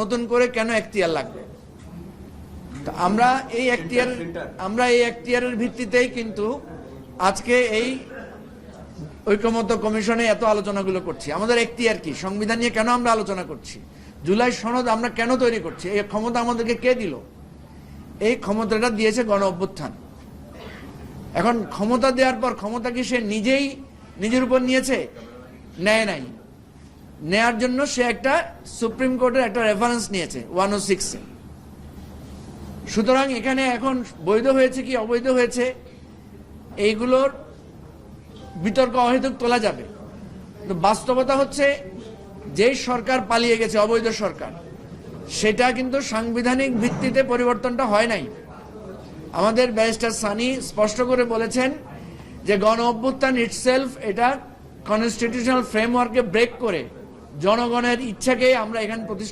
নতুন করে কেন এখতিয়ার লাগবে? তো আমরা এই এখতিয়ার আমরা এই এখতিয়ারের ভিত্তিতেই কিন্তু আজকে এই ঐকমত্য কমিশনে এত আলোচনাগুলো করছি। আমাদের এখতিয়ার কি? সংবিধান নিয়ে কেন আমরা আলোচনা করছি? জুলাই সনদ আমরা কেন তৈরি করছি? এই ক্ষমতা আমাদেরকে কে দিল? এই ক্ষমতাটা দিয়েছে গণ অভ্যুত্থান। এখন ক্ষমতা দেওয়ার পর ক্ষমতা কি সে নিজেই নিজের উপর নিয়েছে? নেয় নাই। নেয়ার জন্য সে একটা সুপ্রিম কোর্টের একটা রেফারেন্স নিয়েছে ওয়ান ও সিক্সে সুতরাং এখানে এখন বৈধ হয়েছে কি অবৈধ হয়েছে, এইগুলোর বিতর্ক অহেতুক তোলা যাবে। বাস্তবতা হচ্ছে, যেই সরকার পালিয়ে গেছে, অবৈধ সরকার, সেটা কিন্তু সাংবিধানিক ভিত্তিতে পরিবর্তনটা হয় নাই। আমাদের ব্যারিস্টার সানি স্পষ্ট করে বলেছেন যে গণ অভ্যুত্থান ইটসেলফ এটা কনস্টিটিউশনাল ফ্রেমওয়ার্কে ব্রেক করে জনগণের ইচ্ছাকে আমরা এখানে প্রতিষ্ঠা